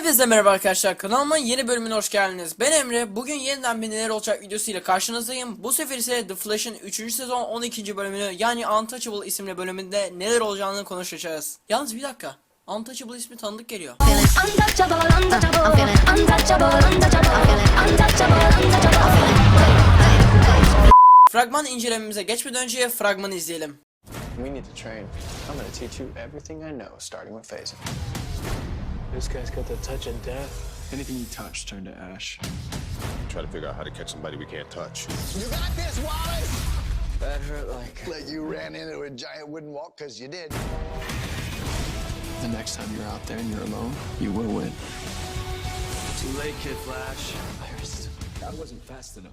Hepinize merhaba arkadaşlar kanalıma yeni bölümüne hoş geldiniz. Ben Emre. Bugün yeniden bir neler olacak videosuyla karşınızdayım. Bu sefer ise The Flash'ın 3. sezon 12. bölümünü yani Untouchable isimli bölümünde neler olacağını konuşacağız. Yalnız bir dakika. Untouchable ismi tanıdık geliyor. Fragman incelememize geçmeden önce fragmanı izleyelim. We need to train. I'm gonna teach you everything I know, starting with phasing. This guy's got the touch of death. Anything you touch turned to ash. Try to figure out how to catch somebody we can't touch. You got this, Wallace! That hurt like. Like you ran into a giant wooden wall because you did. The next time you're out there and you're alone, you will win. Too late, Kid Flash. Iris, I wasn't fast enough.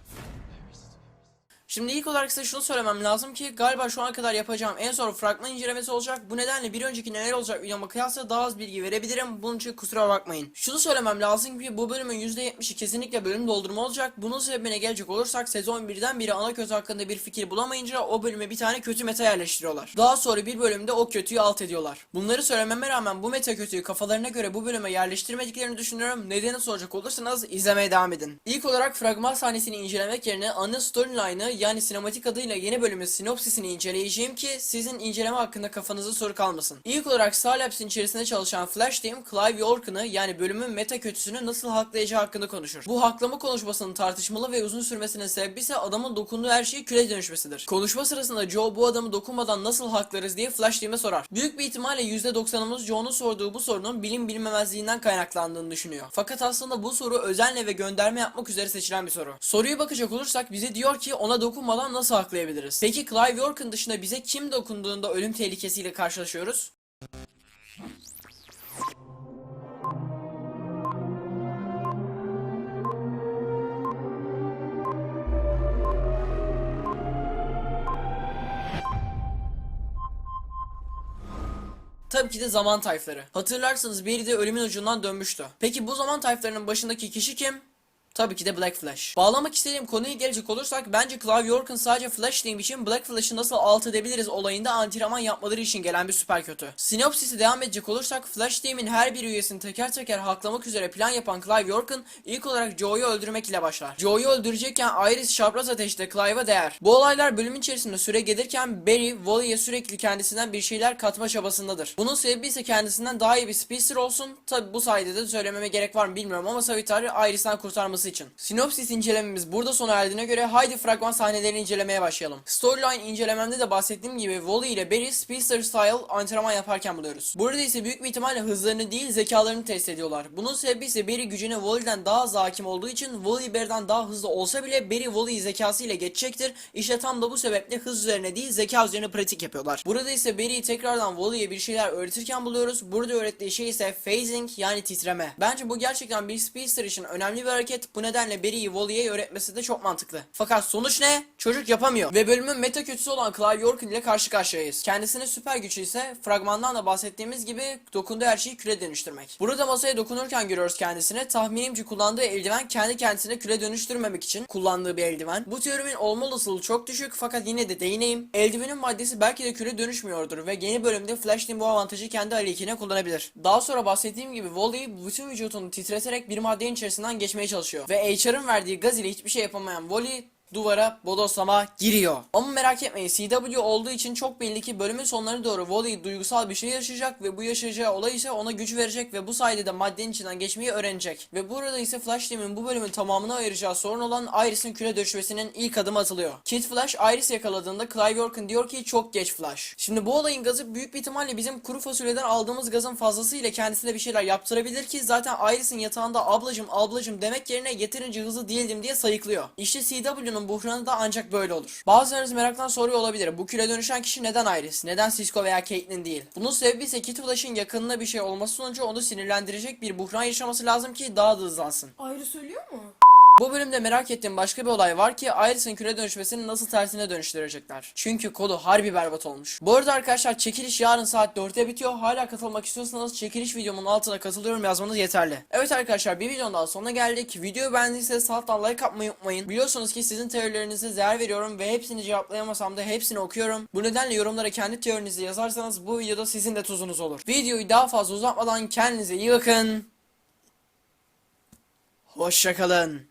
Şimdi ilk olarak size şunu söylemem lazım ki galiba şu ana kadar yapacağım en son fragman incelemesi olacak. Bu nedenle bir önceki neler olacak videoma kıyasla daha az bilgi verebilirim. Bunun için kusura bakmayın. Şunu söylemem lazım ki bu bölümün %70'i kesinlikle bölüm doldurma olacak. Bunun sebebine gelecek olursak sezon 1'den biri ana kötü hakkında bir fikir bulamayınca o bölüme bir tane kötü meta yerleştiriyorlar. Daha sonra bir bölümde o kötüyü alt ediyorlar. Bunları söylememe rağmen bu meta kötüyü kafalarına göre bu bölüme yerleştirmediklerini düşünüyorum. Nedeni soracak olursanız izlemeye devam edin. İlk olarak fragman sahnesini incelemek yerine ana storyline'ı yani sinematik adıyla yeni bölümün sinopsisini inceleyeceğim ki sizin inceleme hakkında kafanızda soru kalmasın. İlk olarak Star Labs'in içerisinde çalışan Flash Team, Clive York'ını yani bölümün meta kötüsünü nasıl haklayacağı hakkında konuşur. Bu haklama konuşmasının tartışmalı ve uzun sürmesinin sebebi ise adamın dokunduğu her şeyi küle dönüşmesidir. Konuşma sırasında Joe bu adamı dokunmadan nasıl haklarız diye Flash Team'e sorar. Büyük bir ihtimalle %90'ımız Joe'nun sorduğu bu sorunun bilim bilinmemezliğinden kaynaklandığını düşünüyor. Fakat aslında bu soru özenle ve gönderme yapmak üzere seçilen bir soru. Soruya bakacak olursak bize diyor ki ona dokunmadan nasıl haklayabiliriz? Peki Clive York'ın dışında bize kim dokunduğunda ölüm tehlikesiyle karşılaşıyoruz? Tabii ki de zaman tayfları. Hatırlarsanız biri de ölümün ucundan dönmüştü. Peki bu zaman tayflarının başındaki kişi kim? Tabii ki de Black Flash. Bağlamak istediğim konuya gelecek olursak bence Clive York'un sadece Flash Team için Black Flash'ı nasıl alt edebiliriz olayında antrenman yapmaları için gelen bir süper kötü. Sinopsisi devam edecek olursak Flash Team'in her bir üyesini teker teker haklamak üzere plan yapan Clive York'un ilk olarak Joe'yu öldürmek ile başlar. Joe'yu öldürecekken Iris çapraz ateşte Clive'a değer. Bu olaylar bölümün içerisinde süre gelirken Barry, Wally'e sürekli kendisinden bir şeyler katma çabasındadır. Bunun sebebi ise kendisinden daha iyi bir speedster olsun. Tabi bu sayede de söylememe gerek var mı bilmiyorum ama Savitar'ı Iris'ten kurtarması için. Sinopsis incelememiz burada sona erdiğine göre haydi fragman sahnelerini incelemeye başlayalım. Storyline incelememde de bahsettiğim gibi Wally ile Barry Speedster Style antrenman yaparken buluyoruz. Burada ise büyük bir ihtimalle hızlarını değil zekalarını test ediyorlar. Bunun sebebi ise Barry gücüne Wally'den daha az hakim olduğu için Wally Barry'den daha hızlı olsa bile Barry Wally'yi zekası ile geçecektir. İşte tam da bu sebeple hız üzerine değil zeka üzerine pratik yapıyorlar. Burada ise Barry'i tekrardan Wally'ye bir şeyler öğretirken buluyoruz. Burada öğrettiği şey ise phasing yani titreme. Bence bu gerçekten bir Speedster için önemli bir hareket. Bu nedenle Barry'i Wally'ye öğretmesi de çok mantıklı. Fakat sonuç ne? Çocuk yapamıyor. Ve bölümün meta kötüsü olan Clive Yorkin ile karşı karşıyayız. Kendisine süper gücü ise fragmandan da bahsettiğimiz gibi dokunduğu her şeyi küle dönüştürmek. Burada masaya dokunurken görüyoruz kendisine. Tahminimce kullandığı eldiven kendi kendisine küle dönüştürmemek için kullandığı bir eldiven. Bu teorimin olma olasılığı çok düşük fakat yine de değineyim. Eldivenin maddesi belki de küle dönüşmüyordur ve yeni bölümde Flash Team bu avantajı kendi aleyhine kullanabilir. Daha sonra bahsettiğim gibi Wally bütün vücudunu titreterek bir maddenin içerisinden geçmeye çalışıyor. Ve HR'ın verdiği gaz ile hiçbir şey yapamayan Wally duvara bodoslama giriyor. Ama merak etmeyin CW olduğu için çok belli ki bölümün sonlarına doğru Wally duygusal bir şey yaşayacak ve bu yaşayacağı olay ise ona güç verecek ve bu sayede de maddenin içinden geçmeyi öğrenecek. Ve burada ise Flash Team'in bu bölümün tamamına ayıracağı sorun olan Iris'in küle dönüşmesinin ilk adımı atılıyor. Kid Flash Iris yakaladığında Clive Yorkin diyor ki çok geç Flash. Şimdi bu olayın gazı büyük bir ihtimalle bizim kuru fasulyeden aldığımız gazın fazlasıyla kendisine bir şeyler yaptırabilir ki zaten Iris'in yatağında ablacım ablacım demek yerine yeterince hızlı değildim diye sayıklıyor. İşte CW'nun buhranı da ancak böyle olur. Bazılarınız meraktan soruyor olabilir. Bu küle dönüşen kişi neden Iris? Neden Cisco veya Caitlyn değil? Bunun sebebi ise Kid Flash'ın yakınına bir şey olması sonucu onu sinirlendirecek bir buhran yaşaması lazım ki daha da hızlansın. Ayrı söylüyor mu? Bu bölümde merak ettiğim başka bir olay var ki Iris'in küre dönüşmesini nasıl tersine dönüştürecekler. Çünkü kodu harbi berbat olmuş. Bu arada arkadaşlar çekiliş yarın saat 4'te bitiyor. Hala katılmak istiyorsanız çekiliş videomun altına katılıyorum yazmanız yeterli. Evet arkadaşlar bir videonun daha sonuna geldik. Videoyu beğendiyseniz alttan like atmayı unutmayın. Biliyorsunuz ki sizin teorilerinize değer veriyorum ve hepsini cevaplayamasam da hepsini okuyorum. Bu nedenle yorumlara kendi teorinizi yazarsanız bu videoda sizin de tuzunuz olur. Videoyu daha fazla uzatmadan kendinize iyi bakın. Hoşçakalın.